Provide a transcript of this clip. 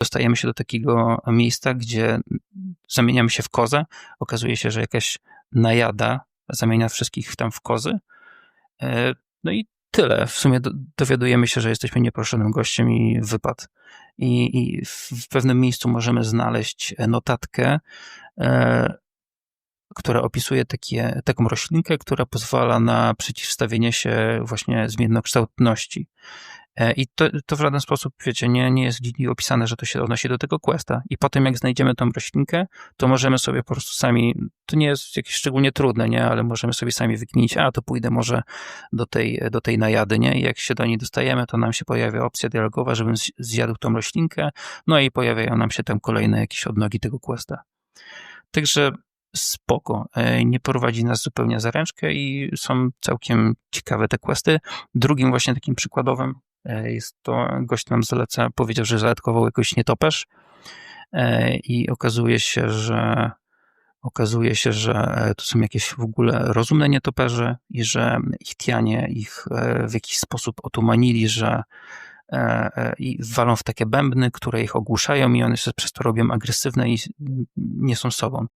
dostajemy się do takiego miejsca, gdzie zamieniamy się w kozę. Okazuje się, że jakaś najada zamienia wszystkich tam w kozy. E, no i tyle. W sumie dowiadujemy się, że jesteśmy nieproszonym gościem i wypad. I, I, w pewnym miejscu możemy znaleźć notatkę, e, która opisuje takie, taką roślinkę, która pozwala na przeciwstawienie się właśnie zmiennokształtności. E, I to, to w żaden sposób, wiecie, nie, nie jest opisane, że to się odnosi do tego questa. I potem, jak znajdziemy tą roślinkę, to możemy sobie po prostu sami, to nie jest jakieś szczególnie trudne, nie, ale możemy sobie sami wykminić, a to pójdę może do tej, do tej najady, nie, i jak się do niej dostajemy, to nam się pojawia opcja dialogowa, żebym zjadł tą roślinkę, no i pojawiają nam się tam kolejne jakieś odnogi tego questa. Także spoko. E, nie prowadzi nas zupełnie za ręczkę i są całkiem ciekawe te questy. Drugim właśnie takim przykładowym E, jest to, gość nam zaleca, powiedział, że zaletkował jakoś nietoperz e, i okazuje się, że okazuje się, że to są jakieś w ogóle rozumne nietoperze i że Ichtianie ich w jakiś sposób otumanili, że i walą w takie bębny, które ich ogłuszają i one się przez to robią agresywne i nie są sobą.